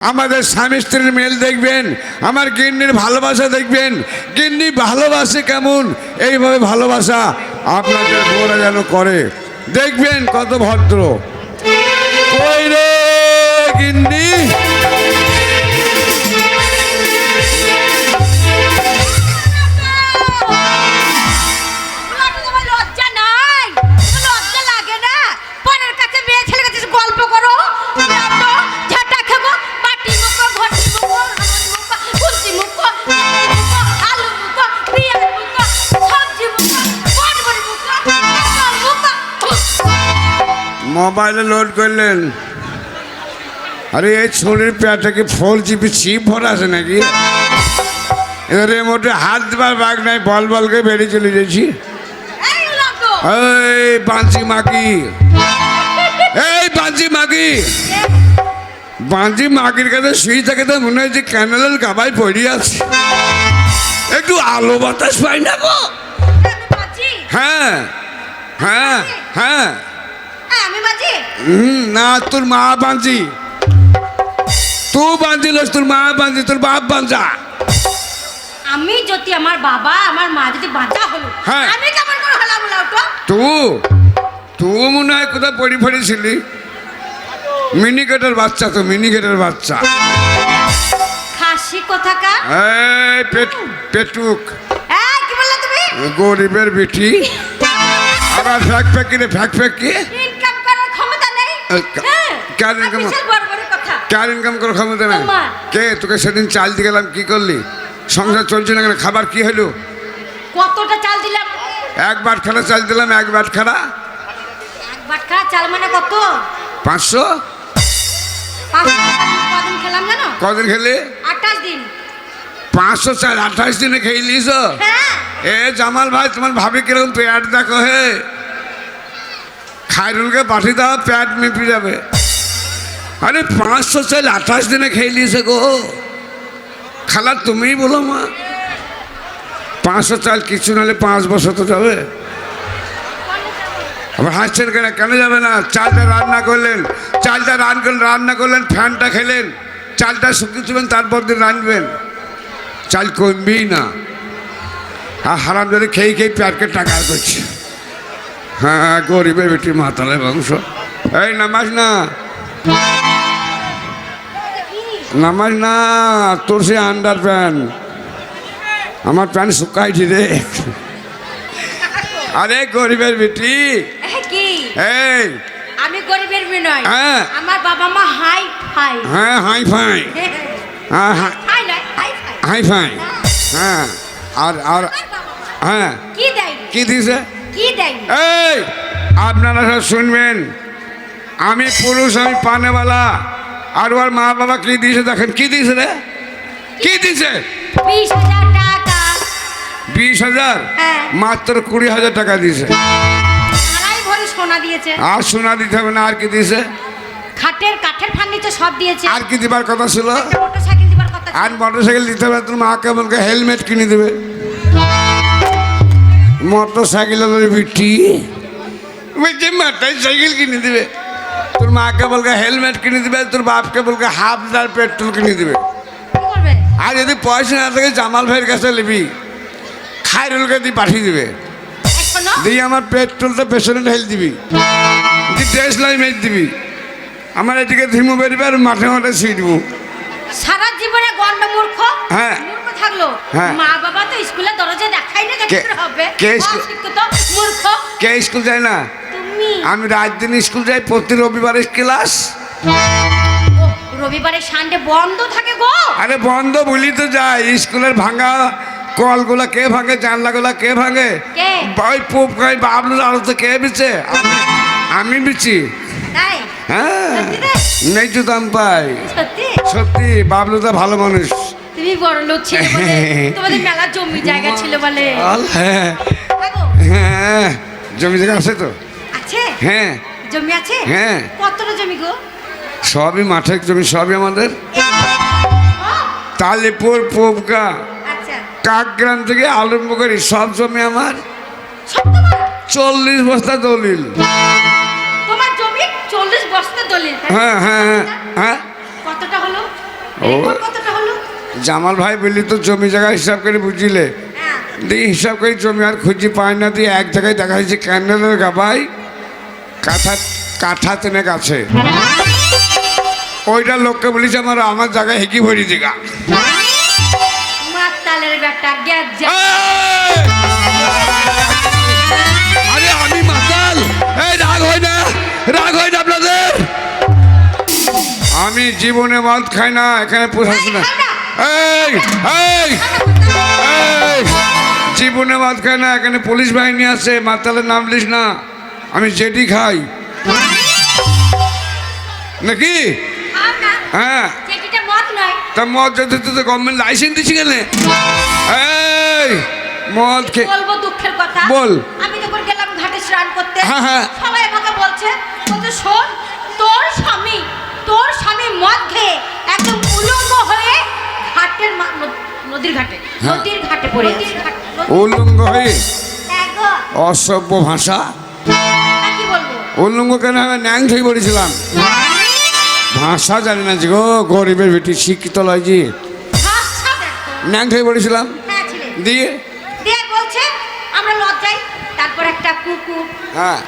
আমাদের স্বামী স্ত্রীর মেল দেখবেন, আমার গিন্নির ভালোবাসা দেখবেন। গিন্নি ভালোবাসে কেমন? এইভাবে ভালোবাসা আপনাদের বউরা যেন করে। দেখবেন কত ভদ্র। কই রে গিন্নি? মোবাইলে লোড করলেন। আরে এই ছড়ির পেটে কি ফোর জিবি চিপ ভরা আছে নাকি? এবার রিমোটে হাত দেবার বাগ নাই বল বল করে বেরিয়ে চলে যাচ্ছি। এই বাঞ্চি মাকি এই বাঞ্চি মাকি বাঞ্চি মাকির কাছে শুয়ে থাকে তো মনে হচ্ছে ক্যানেলের গাবাই পড়ে আছে। একটু আলো বাতাস পাই না গো। হ্যাঁ হ্যাঁ হ্যাঁ। আমি বাজি? হুম, না তোর মা বাঞ্চি তুই বাঁধিলস তোর মা বাঁধি তোর বাপ বাঁধা আমি যদি আমার বাবা আমার মা যদি বাঁচা হলো হ্যাঁ। আমি কেমন করে হলাম লাটো তুই তুই মনে হয় কোথাও পড়ি পড়েছিলি মিনিকেটের বাচ্চা তো মিনিকেটের বাচ্চা। খাসি এই পেট পেটুক। এই কি বললে তুমি? গরিবের বেটি। আবার ফ্যাক ফ্যাকি রে ফ্যাক। ফ্যাকি কার বড় বড় কথা। কার ইনকাম করে ক্ষমতা নেই। কে? তোকে সেদিন চাল দিয়ে গেলাম কি করলি? সংসার চলছে না কেন? খাবার কি হলো? কতটা চাল দিলাম? এক বাট খানা চাল দিলাম এক বাট খানা। এক বাটকা চাল মানে কত? পাঁচশো? কদিন খেলাম জানো? কদিন খেলে? আঠাশ দিন। পাঁচশো চাল আঠাশ দিনে খেয়ে নিস হ্যাঁ। এ জামাল ভাই তোমার ভাবি কীরকম পেট দেখো হে। খাইরুলকে পাঠিয়ে দাও প্যাট মেপে যাবে। আরে পাঁচশো চাল আঠাশ দিনে খেয়ে নিয়েছে গো। খালা, তুমিই বলো মা। পাঁচশো চাল কিছু নাহলে পাঁচ বছর তো যাবে। আবার হাসছেন কেন? কেন যাবে না? চালটা রান্না করলেন, চালটা রান করলেন রান্না করলেন, ফ্যানটা খেলেন, চালটা শুকিয়ে তুলবেন তারপর দিন রাঁধবেন চাল কমবেই না। আর হারাম যদি খেয়ে খেয়ে প্যাটকে টাকা করছে। হ্যাঁ গরিবের বেটি মাতালে বংশ। এই নামাজ না। নামাজ না তোর সে আন্ডার প্যান্ট আমার প্যান্ট শুকাইছি রে। আরে গরিবের বেটি। এই। আমি গরিবের মেয়ে নয়। হ্যাঁ। আমার বাবা মা হাই ফাই হ্যাঁ হাই ফাই হ্যাঁ হ্যাঁ। Hi hi fi hi fi হ্যাঁ। আর আর হ্যাঁ। কি দেয়? কি দিছে? কি দেয়? এই আপনারা সব শুনবেন। আমি পুরুষ আমি পানেওয়ালা। আর ওর মা বাবা কি দিয়েছে দেখেন কি দিয়েছে রে? কি দিয়েছে? বিশ হাজার হ্যাঁ। মাত্র কুড়ি হাজার টাকা দিয়েছে। আর সোনা দিতে হবে না আর কি দিয়েছে? খাটের কাঠের ফার্নিচার সব দিয়েছে। আর কি দিবার কথা ছিল? মোটরসাইকেল। আর মোটর সাইকেল দিতে হবে তোর মাকে বলকে হেলমেট কিনে দেবে। মোটর সাইকেল বিটি বলছে মোটর সাইকেল কিনে দেবে। তোর মাকে বলকে হেলমেট কিনে দেবে তোর বাপকে বলকে হাফ লিটার পেট্রোল কিনে দেবে। আর যদি পয়সা না থাকে জামাল ভাইয়ের কাছে নিবি। খাইরুলকে দিয়ে পাঠিয়ে দিবে। দিয়ে আমার পেট্রোলটা পেছনে ঢেল দিবি। দিয়ে ড্রেস লাই মেট দিবি। আমার এদিকে ধিমু বেরবে আর মাঠে মাঠে ছিটবো সারা জীবনে গন্ড মূর্খ হ্যাঁ। থাকল। হ্যাঁ। মা বাবা তো স্কুলে দরজা দেখাই না কেন হবে? কে মূর্খ। কে স্কুল যায় না? তুমি। আমি রাত দিন স্কুল যাই প্রতি রবিবারে ক্লাস। রবিবারে সানডে বন্ধ থাকে গো। আরে বন্ধ বলি তো যাই স্কুলের ভাঙা কলগুলা কে ভাঙে জানলাগুলা কে ভাঙে? ওই পোপ গাই বাবলু আলো তো কে বিছে? আমি- আমি বিছি। হ্যাঁ? নেই তো দাম পাই। সত্যি? সত্যি বাবলু তো ভালো মানুষ। তুমি বড় লোক ছিল বলে তোমাদের মেলা জমি জায়গা ছিল বলে। হ্যাঁ। হ্যাঁ জমি জায়গা আছে তো? আছে? হ্যাঁ। জমি আছে? হ্যাঁ। কতটা জমি গো? সবই মাঠের জমি সবই আমাদের। তালিপুর পোপগা আচ্ছা। কাকগ্রাম থেকে আরম্ভ করি সব জমি আমার। চল্লিশ বস্তা দলিল। তোমার জমি চল্লিশ বস্তা দলিল হ্যাঁ হ্যাঁ হ্যাঁ হ্যাঁ। কতটা হলো? ও। জামাল ভাই বললি তো জমি জায়গা হিসাব করে বুঝিলে। হ্যাঁ। দিয়ে হিসাব করে জমি আর খুঁজি পাই না দিয়ে এক জায়গায় দেখা যাচ্ছে ক্যান্ডেলের গাবাই কাঠা কাঠা তেনে গাছে। ওইটা লোককে বলিস আমার আমার জায়গায় হেঁকি ভরি! আরে আমি মাতাল। এই রাগ হয় না রাগ হয় না আপনাদের? আমি জীবনে মদ খাই না এখানে প্রশাসন। এই। এই এই! জীবনে মদ খাই না এখানে পুলিশ বাহিনী আছে মাতালের নাম লিস না আমি যেটি খাই নাকি হ্যাঁ তা মদ যদি তো গভর্নমেন্ট লাইসেন্স দিচ্ছি কেন এই মদ খে বলব দুঃখের কথা বল। আমি যখন গেলাম ঘাটে স্নান করতে হ্যাঁ, হ্যাঁ। সবাই আমাকে বলছে বলছে শোন তোর স্বামী তোর স্বামী মদ খেয়ে একদম উলঙ্গ হয়ে ঘাটের নদীর ঘাটে হ্যাঁ। নদীর ঘাটে পড়ে নদীর ঘাট। নদীর- উলঙ্গ হয়ে হ্যাঁ অসভ্য ভাষা। উলঙ্গ কেন আমি ন্যাং থেকে পড়েছিলাম ভাষা জানি না যে গো গরিবের বেটি শিক্ষিত লয় জি ভাষা দেখো ন্যাং থেকে পড়েছিলাম হ্যাঁ দিয়ে? দিয়ে বলছে আমরা লজ্জাই তারপর একটা কুকুর। হ্যাঁ।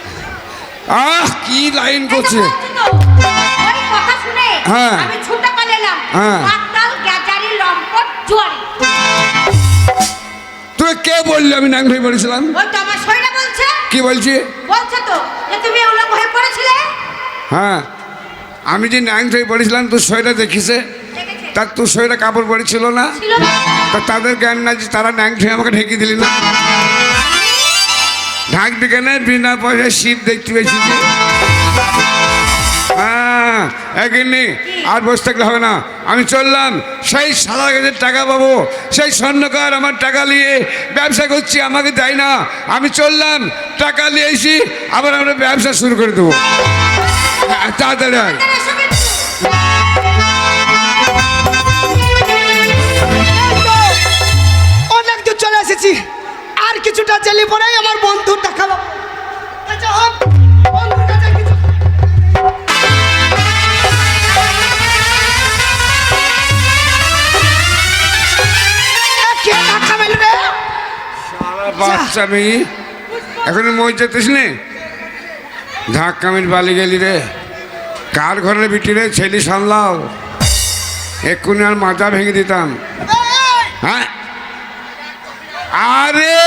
আহ কি লাইন করছে এই তো বলছে তো, ওই কথা শুনে হ্যাঁ। আমি ছুটে পালে হ্যাঁ। জুয়ারি। তুই কে বললি আমি ন্যাং থেকে পড়েছিলাম ওই তো আমার শরীরে বলছে। কি বলছি? বলছে তো যে তুমি উলঙ্গ হয়ে পড়েছিলে। হ্যাঁ আমি যে ন্যাং থেকে পড়েছিলাম তোর শরীরে দেখিছে? তার তোর শরীরে কাপড় পড়েছিল না? তা তাদের জ্ঞান না যে তারা ন্যাং থেকে আমাকে ঢেকে দিলি না? ঢাকবি কেন বিনা পয়সায় শীত দেখতে পেয়েছি যে। হ্যাঁ এগিনি আর বসে থাকলে হবে না। আমি চললাম সেই সারা গাছের টাকা পাবো সেই স্বর্ণকার আমার টাকা নিয়ে ব্যবসা করছি আমাকে দেয় না। আমি চললাম টাকা নিয়ে এসি আবার আমরা ব্যবসা শুরু করে দেবো। হ্যাঁ, তাড়াতাড়ি। অনেক চলে এসেছি। আর কিছুটা জেলি পরেই আমার বন্ধুর দেখা বাচ্চা এখন মই যেতিস নে? ধাক্কা মিল বালি গেলি রে। কার ঘরের বিটি রে? ছেলে সামলাও। এক্ষুনি আর মাথা ভেঙে দিতাম। হ্যাঁ? আরে!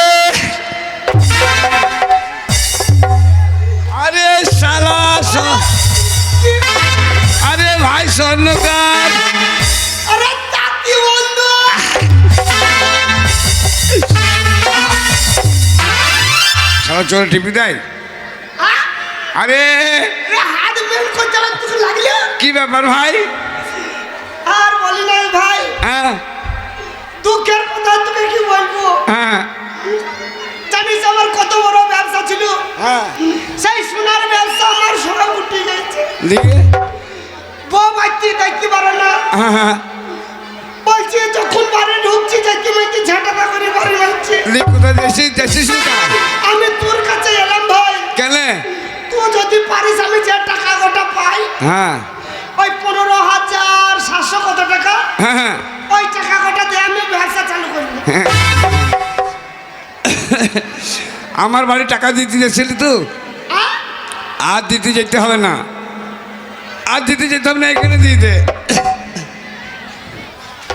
আরে শালা স- আরে ভাই, স্বর্ণকার। শালা চোর টিপি দেয়? আহ, আরে! আমার কি ব্যাপার ভাই? আর বলি নাই ভাই। হ্যাঁ। দুঃখের কথা তোকে কি বলব? হ্যাঁ। জানিস আমার কত বড় ব্যবসা ছিল? হ্যাঁ। সেই সোনার ব্যবসা আমার সব উঠে গেছে। দিয়ে? বউ বাচ্চি দেখতে পারে না। হ্যাঁ হ্যাঁ। বলছি যখন বাড়ি ঢুকছি দেখতে মাইতে ঝাঁটাটা করে বাড়ি লি কোথায় যাচ্ছিস? যাচ্ছিস না তুই যদি পারিস আমি যে টাকা গোটা পাই। হ্যাঁ। ওই পনেরো হাজার সাতশো কত টাকা? হ্যাঁ হ্যাঁ। ওই টাকা গোটা দিয়ে আমি ব্যবসা চালু হ্যাঁ। আমার বাড়ি টাকা দিতে যাচ্ছিলি তো? আর দিতে যেতে হবে না। আর দিতে যেতে হবে না এখানে দিয়ে দে।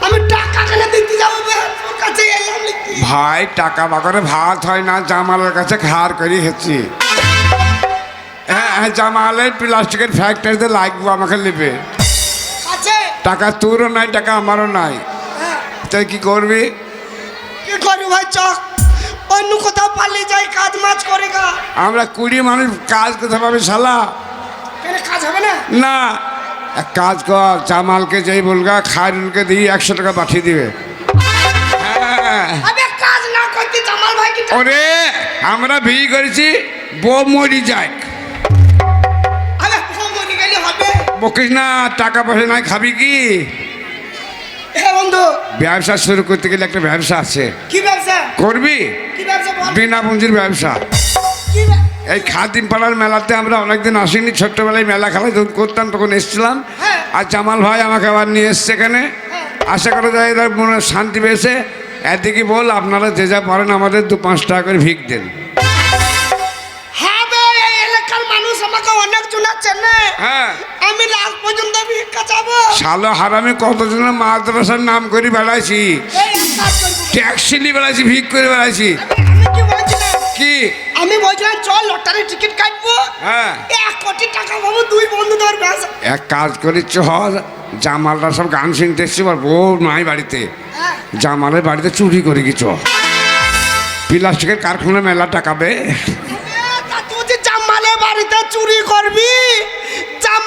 আমি টাকা কেন দিতে যাব ভাই টাকা বাকরে ভাত হয় না জামালের কাছে খার করে হ্যাঁ জামালের প্লাস্টিকের ফ্যাক্টরিতে লাগবো আমাকে নেবে। টাকা তোরও নাই টাকা আমারও নাই। হ্যাঁ। তাই কি করবি? কি ভাই চক অন্য কোথাও পালিয়ে যাই কাজ মাছ করে গা। আমরা কুড়ি মানুষ কাজ কোথায় পাবে শালা? কাজ হবে না? না। এক কাজ কর জামালকে যেই বলগা খায়রুলকে দিয়ে একশো টাকা পাঠিয়ে দিবে। হ্যাঁ। ওরে আমরা বিয়ে করেছি বউ মরি যায় বকিস না টাকা পয়সা নাই খাবি কি? বন্ধু। ব্যবসা শুরু করতে গেলে একটা ব্যবসা আছে। কি ব্যবসা? করবি? কি ব্যবসা বিনা পুঁজির ব্যবসা। এই খাদিম পাড়ার মেলাতে আমরা অনেকদিন আসিনি ছোট্টবেলায় মেলা খেলা যখন করতাম তখন এসেছিলাম। হ্যাঁ। আর জামাল ভাই আমাকে আবার নিয়ে এসছে এখানে। আশা করা যায় এরা মনে শান্তি পেয়েছে। এদিকে বল আপনারা যে যা পারেন আমাদের দু পাঁচ টাকা করে ভিক দেন। হ্যাঁ এলাকার মানুষ আমাকে অনেক চেনে হ্যাঁ। আমি রাত পর্যন্ত শালো হারামি কতজনের মাদ্রাসার নাম করে বেড়াইছি? ট্যাক্সি নিয়ে বেড়াইছি ভিক করে বেড়াইছি। কি আমি বলছিলাম চল লটারি টিকিট কাটবো। হ্যাঁ। এক কোটি টাকা পাবো দুই বন্ধু এক কাজ করি জামালরা সব গান শুনতে এসছি বল বউ নাই বাড়িতে। হ্যাঁ। জামালের বাড়িতে চুরি করে গেছ প্লাস্টিকের কারখানা মেলা টাকাবে। তুই জামালের বাড়িতে চুরি করবি?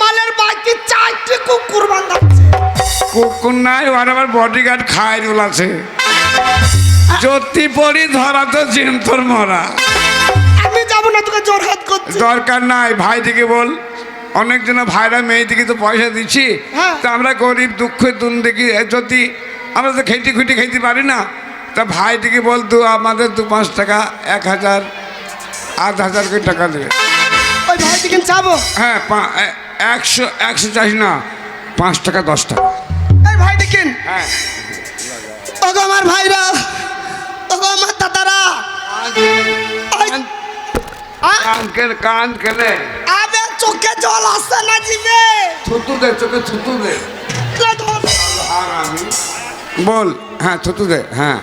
জামালের বাড়িতে চারটে কুকুর বাঁধাচ্ছে। কুকুর নাই ওর আবার বডিগার্ড খায় আছে। জ্যোতি পড়ি ধরা তো জিম তোর মরা। আমি যাব না তোকে জোর হাত করছি। দরকার নাই ভাই দিকে বল। অনেকজন ভাইরা মেয়ে দিকে তো পয়সা দিচ্ছি। হ্যাঁ। তা আমরা গরিব দুঃখ দুন দেখি যদি আমরা তো খেতে খুঁটি খেতে পারি না তা ভাই দিকে বল দু আমাদের দু পাঁচ টাকা এক হাজার আধ হাজার করে টাকা দেবে। ওই ভাই দিকে যাব। হ্যাঁ একশো একশো চাষ না পাঁচ টাকা দশ টাকা। এই ভাই দেখেন। হ্যাঁ। ওগো আমার ভাইরা ওগো আমার দাদারা। কান কেনে কান কেনে আবে চোখে জল আসছে না জিবে থুতু দে চোখে থুতু দে। বল হ্যাঁ থুতু দে হ্যাঁ।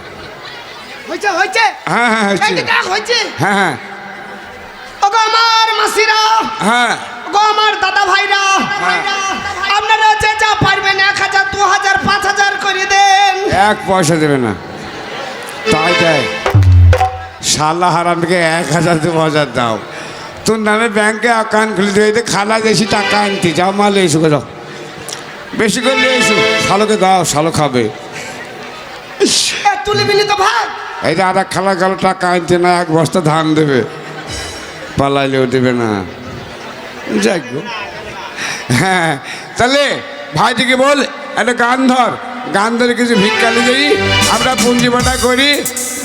হয়েছে হয়েছে। হ্যাঁ হ্যাঁ হয়েছে। হয়েছে। হ্যাঁ হ্যাঁ। ওগো আমার মাসিরা। হ্যাঁ। ওগো আমার দাদা ভাইরা। আপনারা যে যা পারবেন এক হাজার দু হাজার পাঁচ হাজার করে দেন। এক পয়সা দেবে না। তাই তাই শালা হারামকে এক হাজার দু হাজার দাও। তোর নামে ব্যাংকে অ্যাকাউন্ট খুলে দিয়ে খালা বেশি টাকা আনতে যাও মাল এসো যাও। বেশি করে নিয়ে এসো। শালোকে দাও শালো খাবে। তুলে মিলি তো ভাই এই যে আর খালা গেল টাকা আনতে না এক বস্তা ধান দেবে। পালাইলেও দেবে না। গো। হ্যাঁ তাহলে ভাইটিকে বল, একটা গান ধর। গান ধরে কিছু ভিক্ষালি দিই আমরা পুঁজি বাটা করি।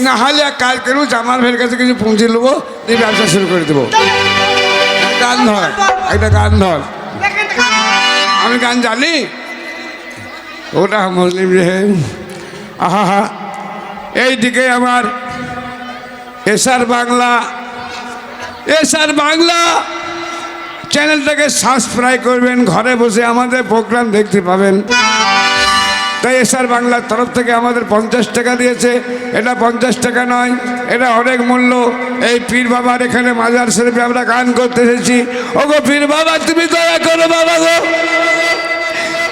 না হলে এক কাজ করব, জামাল ভাইয়ের কাছে কিছু পুঁজি নেব, দিয়ে ব্যবসা শুরু করে দেবো। গান ধর, একটা গান ধর। আমি গান জানি? ওটা মুসলিম রে আহা এইদিকে আমার এসআর বাংলা এসআর বাংলা। চ্যানেলটাকে সাবস্ক্রাইব করবেন, ঘরে বসে আমাদের প্রোগ্রাম দেখতে পাবেন। তাই এসআর বাংলার তরফ থেকে আমাদের পঞ্চাশ টাকা দিয়েছে। এটা পঞ্চাশ টাকা নয়, এটা অনেক মূল্য। এই পীর বাবার এখানে মাজার শরীফে আমরা গান করতে এসেছি। ও গো পীর বাবা, তুমি দয়া করো বাবা গো।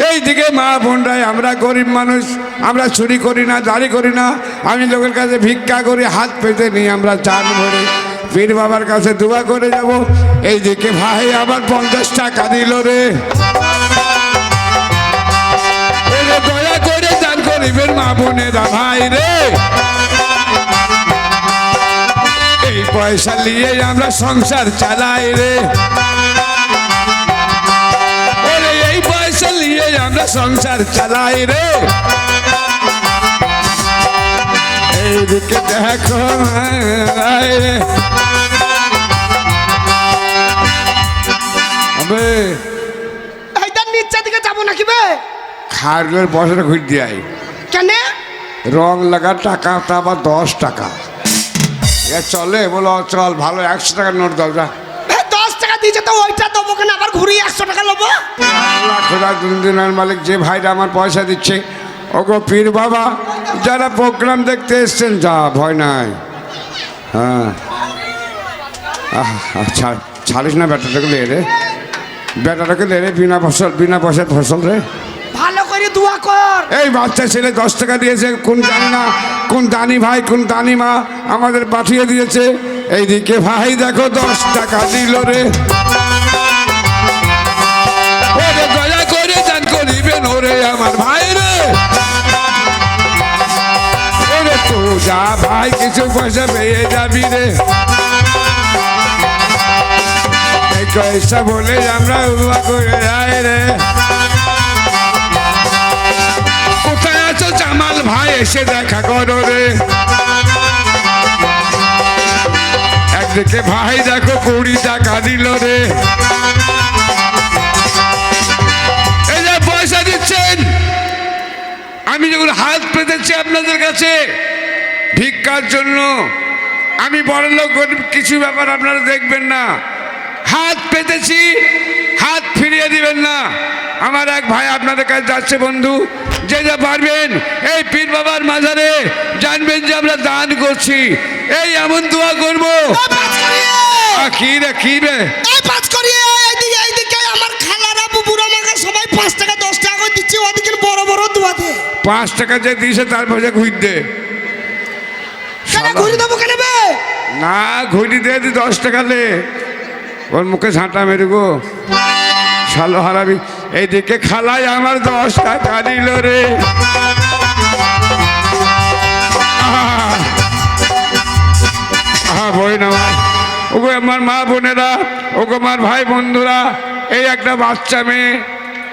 এই দিকে মা বোনরাই, আমরা গরিব মানুষ, আমরা চুরি করি না, দাড়ি করি না। আমি লোকের কাছে ভিক্ষা করি, হাত পেতে নিই আমরা চান ভরে পীর বাবার কাছে দোয়া করে যাব। এই দিকে ভাই, আবার পঞ্চাশ টাকা দিল রে। দয়া করে দান করিবেন মা বোনেরা ভাই রে। এই পয়সা নিয়ে আমরা সংসার চালাই রে। এই পয়সা নিয়ে আমরা সংসার চালাই রে। এইদিকে দেখো এইটার দিকে যাব নাকি বে? ঘুরে দিয়ে কেন? রং লাগা আবার দশ টাকা। এ চলে বলো চল ভালো একশো টাকার নোট দাও যা। দশ টাকা দিয়েছে তো ওইটা কেন আবার ঘুরিয়ে একশো টাকা নেব? খোদা দুদিনের মালিক যে ভাইরা আমার পয়সা দিচ্ছে ওগো পীর বাবা যারা প্রোগ্রাম দেখতে এসছেন যা ভয় নাই। হ্যাঁ। ছাড়িস না বেটাটাকে লে রে। বেটাটাকে লে রে বিনা ফসল বিনা পয়সার ফসল রে। ভালো করে দোয়া কর। এই বাচ্চা ছেলে দশ টাকা দিয়েছে কোন জানি না কোন দানি ভাই কোন দানি মা আমাদের পাঠিয়ে দিয়েছে। এইদিকে ভাই দেখো দশ টাকা দিল রে। দয়া করে দান করিবেন ওরে আমার তো যা ভাই, কিছু পয়সা পেয়ে যাবি রে। পয়সা বলে আমরা উবা করে যাই রে। কোথায় আছো জামাল ভাই? এসে দেখা করো রে। একদিকে ভাই দেখো, কুড়ি টাকা দিল রে। এই যে যাচ্ছেন আমি যখন হাত পেতেছি আপনাদের কাছে ভিক্ষার জন্য। আমি বড় লোক গরিব কিছু ব্যাপার আপনারা দেখবেন না। হাত পেতেছি হাত ফিরিয়ে দিবেন না। আমার এক ভাই আপনাদের কাছে যাচ্ছে বন্ধু। যে যা পারবেন এই পীর বাবার মাজারে জানবেন যে আমরা দান করছি। এই এমন দোয়া করব। কি রে কি রে? পাঁচ করিয়ে এইদিকে এইদিকে। আমার খালারা বুবুরা আমাকে সবাই পাঁচ টাকা দশ টাকা করে দিচ্ছে। ওদিকে বড় বড় দোয়া দে। পাঁচ টাকা যে দিয়েছে তার পয়সা ঘুর দেবো কেন বে? না ঘুরি দিয়ে দি দশ টাকা লে ওর মুখে ঝাঁটা মেরে গো। শালো হারাবি এইদিকে খালাই আমার দশ টাকা দিল রে। বই না ওগো আমার মা বোনেরা ওগো আমার ভাই বন্ধুরা এই একটা বাচ্চা মেয়ে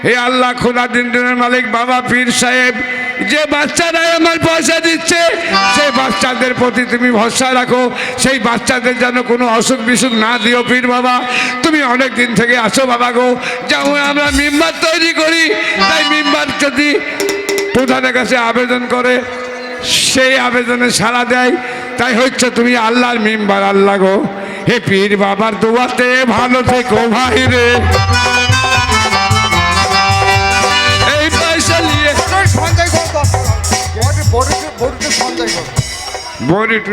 হে আল্লাহ খোলা দিন দিনের মালিক বাবা পীর সাহেব যে বাচ্চারাই আমার পয়সা দিচ্ছে, সেই বাচ্চাদের প্রতি তুমি ভরসা রাখো। সেই বাচ্চাদের যেন কোনো অসুখ বিসুখ না দিও, পীর বাবা। তুমি অনেক দিন থেকে আসো বাবা গো। যেমন আমরা মেম্বার তৈরি করি। তাই মেম্বার যদি প্রধানের কাছে আবেদন করে, সেই আবেদনে সাড়া দেয়। তাই হচ্ছে তুমি আল্লাহর মেম্বার, আল্লাহ গো। হে পীর বাবার দোয়াতে ভালো থেকো ভাই রে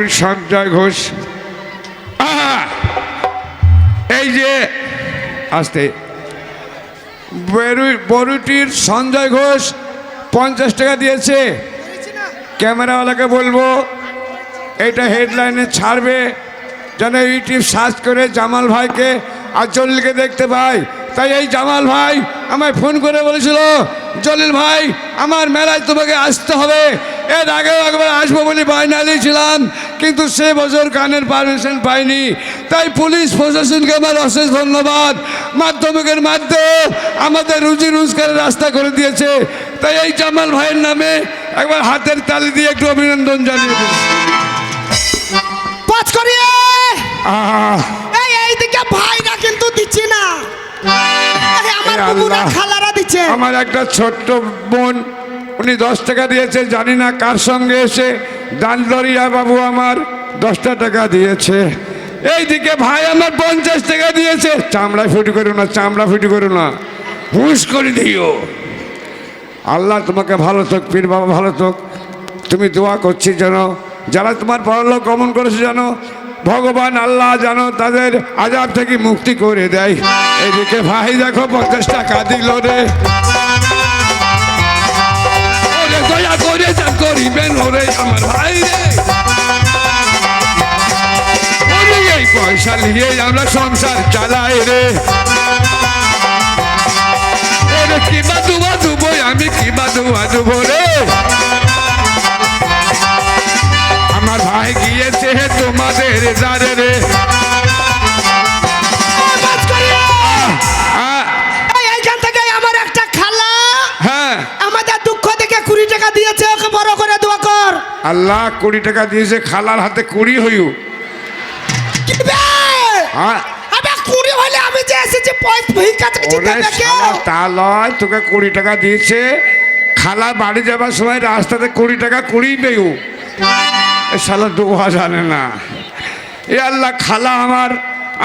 সঞ্জয় ঘোষ। এই যে, আসতে। বরু- বরুটির সঞ্জয় ঘোষ পঞ্চাশ টাকা দিয়েছে। ক্যামেরাওয়ালাকে বলব, এটা হেডলাইনে ছাড়বে। যেন ইউটিউব সার্চ করে জামাল ভাইকে আর জলিলকে দেখতে পাই। তাই এই জামাল ভাই আমায় ফোন করে বলেছিল, জলিল ভাই, আমার মেলায় তোমাকে আসতে হবে। এর আগেও একবার আসব বলে বায়না ছিলাম কিন্তু সে বছর গানের পারমিশন পাইনি। তাই পুলিশ প্রশাসনকে আমার অশেষ ধন্যবাদ। মাধ্যমিকের মাধ্যমে আমাদের রুজি রোজগারের রাস্তা করে দিয়েছে। তাই এই জামাল ভাইয়ের নামে একবার হাতের তালি দিয়ে একটু অভিনন্দন জানিয়ে দিন। পাঁচ করিয়ে! আহ। এই এইদিকে ভাইরা কিন্তু দিচ্ছি না। আমার। খালারা দিচ্ছে। আমার একটা ছোট্ট বোন উনি দশ টাকা দিয়েছে, জানি না কার সঙ্গে এসে, দানদরিয়া বাবু আমার দশটা টাকা দিয়েছে। এইদিকে ভাই আমার পঞ্চাশ টাকা দিয়েছে। চামড়া ফুটি করো না, চামড়া ফুটি করো না, হুঁশ করে দিও। আল্লাহ তোমাকে ভালো থাক, পীর বাবা ভালো থাক। তুমি দোয়া করছি যেন, যারা তোমার পরলোক গমন করেছে যেন, ভগবান আল্লাহ যেন তাদের আজাব থেকে মুক্তি করে দেয়। এদিকে ভাই দেখো, পঞ্চাশ টাকা দিল রে। করে যা করিবেন ওরে আমার ভাই এই পয়সা নিয়ে আমরা সংসার চালাই রে। ওরে কি বাদু বাদু বই আমি কি বাদু বাদু রে। আমার ভাই গিয়েছে তোমাদের দারে রে। আল্লাহ কুড়ি টাকা দিয়েছে খালার হাতে কুড়ি হইউ হ্যাঁ। কুড়ি হলে আমি যে এসেছি তা লয় তোকে কুড়ি টাকা দিয়েছে। খালা বাড়ি যাবার সময় রাস্তাতে কুড়ি টাকা কুড়ি এ শালা দোয়া জানে না। এ আল্লাহ খালা আমার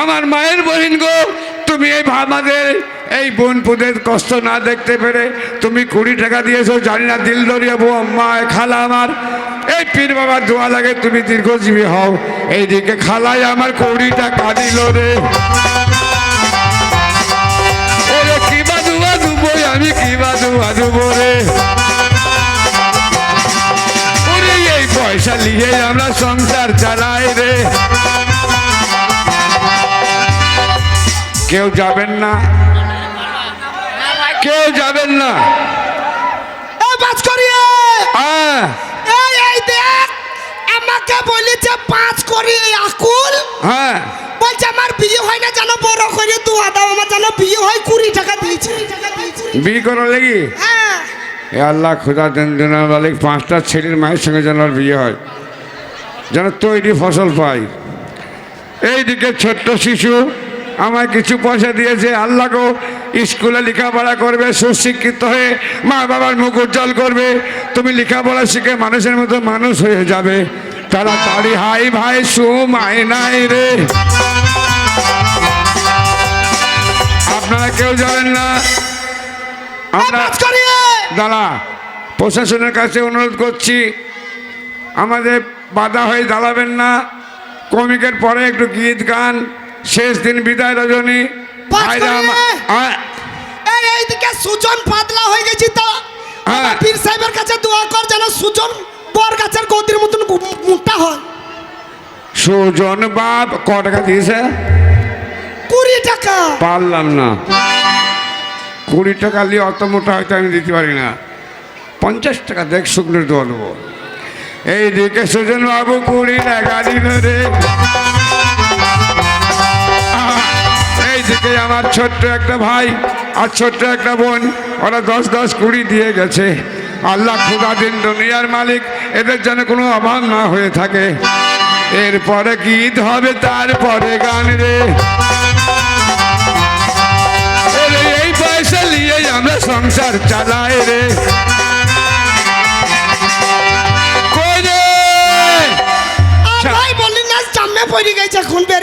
আমার মায়ের বহিন গো তুমি এই আমাদের এই বোনপুদের কষ্ট না দেখতে পেরে তুমি কুড়ি টাকা দিয়েছ জানি না দিল দরিয়া বউ মা খালা আমার। এই পীর বাবার দোয়া লাগে তুমি দীর্ঘজীবী হও। এইদিকে খালাই আমার কুড়ি টাকা দিল রে। ওরে কি বাদু বাদু আমি কি বাদু বাদু রে এই পয়সা নিয়ে আমরা সংসার চালাই রে। কেউ যাবেন না? কেউ যাবেন না? করিয়ে আমাকে বলেছে পাঁচ করি আকুল? হ্যাঁ। বলছে আমার বিয়ে হয় না জানো বড় করে দোয়া দাও আমার জানো বিয়ে হয় কুড়ি টাকা দিয়েছে। বিয়ে করার লেগে? হ্যাঁ। এ আল্লাহ খোদা দেন দিনের মালিক পাঁচটা ছেলের মায়ের সঙ্গে যেন বিয়ে হয় যেন তৈরি ফসল পাই। এইদিকে ছোট্ট শিশু আমায় কিছু পয়সা দিয়েছে আল্লাহ গো স্কুলে লেখাপড়া করবে সুশিক্ষিত হয়ে মা বাবার মুখ উজ্জ্বল করবে। তুমি লেখাপড়া শিখে মানুষের মতো মানুষ হয়ে যাবে। তাড়াতাড়ি হাই ভাই সুমাই নাই রে। আপনারা কেউ জানেন না? আমরা দাঁড়া প্রশাসনের কাছে অনুরোধ করছি আমাদের বাধা হয়ে দাঁড়াবেন না। কমিকের পরে একটু গীত গান শেষ দিন বিদায় রজনী। সুজন পাতলা হয়ে গেছি তো। হ্যাঁ। পীর সাহেবের কাছে দোয়া কর যেন সুজন বর গাছের গদির মতন মোটা হয়। সুজন বাপ ক টাকা দিয়েছে? কুড়ি টাকা। পারলাম না। কুড়ি টাকা নিয়ে অত মোটা হয়তো আমি দিতে পারি না। পঞ্চাশ টাকা দেখ শুকনো দেওয়া দেবো এই দিকে সুজন বাবু কুড়ি টাকা দিল রে। আহ, এই দিকে আমার ছোট্ট একটা ভাই আর ছোট্ট একটা বোন ওরা দশ দশ কুড়ি দিয়ে গেছে। আল্লাহ খুদা দিন দুনিয়ার মালিক এদের যেন কোনো অভাব না হয়ে থাকে। এরপরে গীত হবে? তারপরে গান রে। এই পয়সা নিয়ে আমরা সংসার চালাই রে।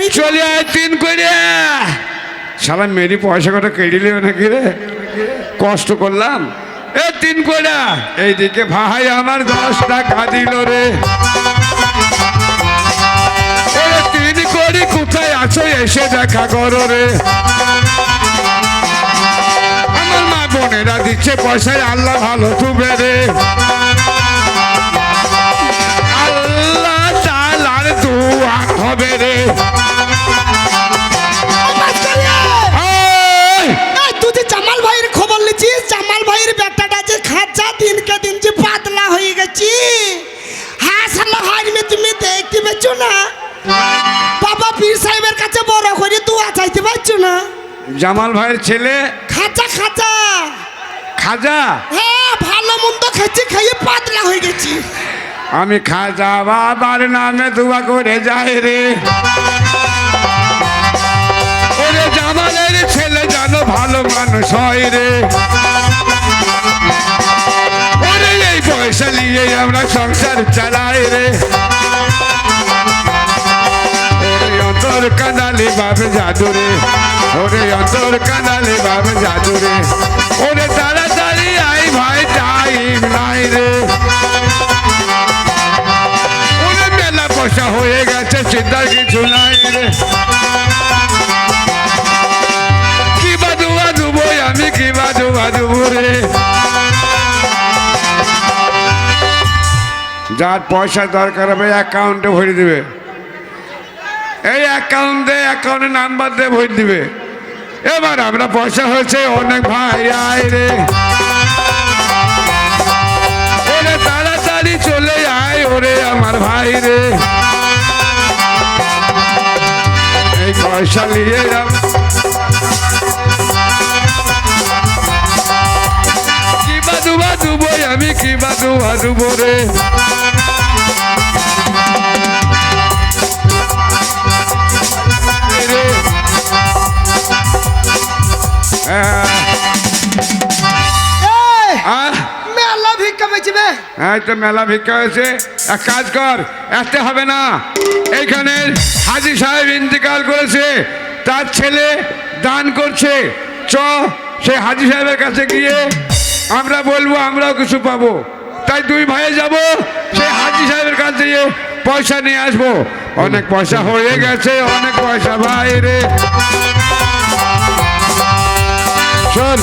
চলে আয় তিন করে। সারা মেরি পয়সা কটা কেড়ে নেবে নাকি রে? কষ্ট করলাম। এ তিন কইরা, এইদিকে ভাই আমার দশ টাকা রে। তিন কোড়ি কোথায় আছো, এসে দেখা করো রে। আমার মা বোনেরা দিচ্ছে পয়সায়, আল্লাহ ভালো তুবে রে। জামাল ভাইয়ের ছেলে। খাঁচা খাঁচা খাজা? হ্যাঁ ভালো মন্দ খাচ্ছি খাইয়ে পাতলা হয়ে গেছি। আমি খাজা বাবার নামে দুয়া করে যাই রে। ওরে জামালের ছেলে জানো ভালো মানুষ হয় রে। ওরে এই পয়সা নিয়ে আমরা সংসার চালাই রে। অন্তর কানালি বাবা জাদু রে ওরে অন্তর কানালি বাবা জাদু রে ওরে তাড়াতাড়ি আই ভাই টাইম নাই রে। ওরে মেলা পয়সা হয়ে গেছে, চিন্তার কিছু নাই রে। কি বাদুয়া দুবো আমি কি বাদুয়া দুবো রে। যার পয়সা দরকার হবে অ্যাকাউন্টে ভরে দেবে। অ্যাকাউন্টে অ্যাকাউন্টে নাম্বার দিয়ে ভরে দিবে। এবার আমরা পয়সা হয়েছে, অনেক ভাই, আয় রে। তাড়াতাড়ি চলে আয় ওরে আমার ভাই রে। এই পয়সা নিয়ে কি বাদু বাদু বই, আমি কি বাদু রে রে এই তো মেলা ভিক্ষা হয়েছে। এক কাজ কর আসতে হবে না। এইখানে হাজি সাহেব ইন্তেকাল করেছে, তার ছেলে দান করছে। চ, সে হাজি সাহেবের কাছে গিয়ে আমরা বলব, আমরাও কিছু পাবো। তাই দুই ভাইয়ে যাব, সে হাজি সাহেবের কাছে গিয়ে পয়সা নিয়ে আসব। অনেক পয়সা হয়ে গেছে, অনেক পয়সা ভাই রে। শোন